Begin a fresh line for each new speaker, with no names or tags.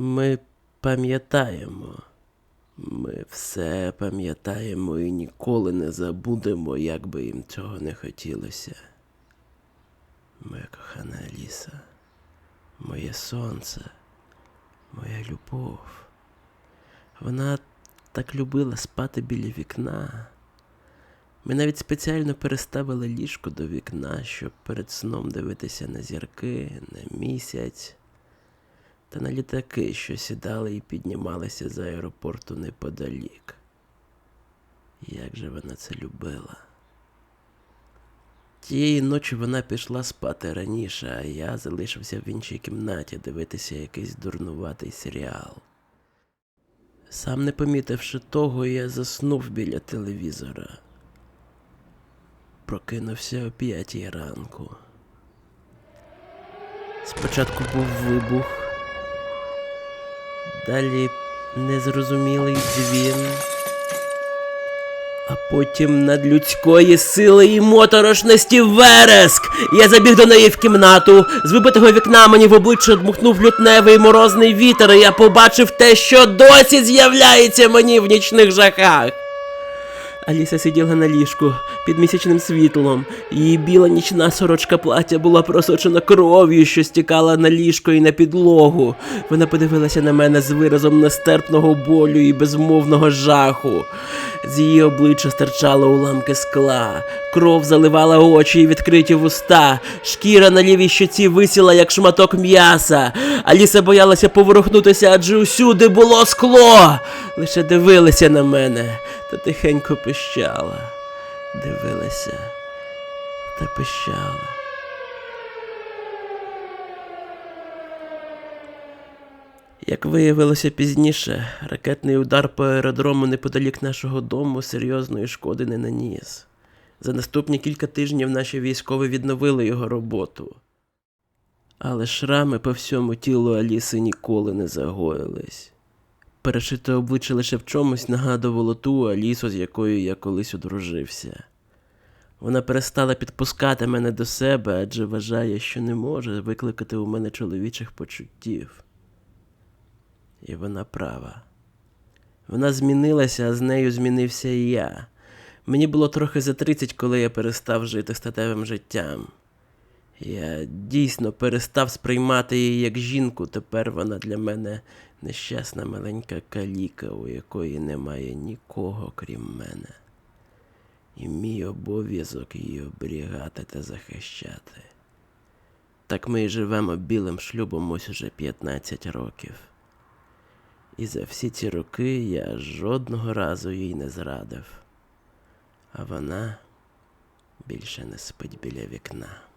Ми пам'ятаємо. Ми все пам'ятаємо і ніколи не забудемо, як би їм цього не хотілося. Моя кохана Аліса, моє сонце, моя любов. Вона так любила спати біля вікна. Ми навіть спеціально переставили ліжко до вікна, щоб перед сном дивитися на зірки, на місяць та на літаки, що сідали і піднімалися з аеропорту неподалік. Як же вона це любила. Тієї ночі вона пішла спати раніше, а я залишився в іншій кімнаті дивитися якийсь дурнуватий серіал. Сам не помітивши того, я заснув біля телевізора. Прокинувся о п'ятій ранку. Спочатку був вибух, далі незрозумілий дзвін, а потім надлюдської сили і моторошності вереск. Я забіг до неї в кімнату. З вибитого вікна мені в обличчя дмухнув лютневий морозний вітер, і я побачив те, що досі з'являється мені в нічних жахах. Аліса сиділа на ліжку під місячним світлом. Її біла нічна сорочка плаття була просочена кров'ю, що стікала на ліжко і на підлогу. Вона подивилася на мене з виразом нестерпного болю і безмовного жаху. З її обличчя стирчали уламки скла, кров заливала очі і відкриті вуста, шкіра на лівій щоці висіла, як шматок м'яса. Аліса боялася поворухнутися, адже усюди було скло. Лише дивилася на мене та тихенько пищала. Дивилася та пищала. Як виявилося пізніше, ракетний удар по аеродрому неподалік нашого дому серйозної шкоди не наніс. За наступні кілька тижнів наші військові відновили його роботу. Але шрами по всьому тілу Аліси ніколи не загоїлись. Перешите обличчя лише в чомусь нагадувало ту Алісу, з якою я колись одружився. Вона перестала підпускати мене до себе, адже вважає, що не може викликати у мене чоловічих почуттів. І вона права. Вона змінилася, а з нею змінився і я. Мені було трохи за 30, коли я перестав жити статевим життям. Я дійсно перестав сприймати її як жінку, тепер вона для мене нещасна маленька каліка, у якої немає нікого, крім мене. І мій обов'язок її оберігати та захищати. Так ми і живемо білим шлюбом ось уже 15 років. І за всі ці роки я жодного разу їй не зрадив, а вона більше не спить біля вікна.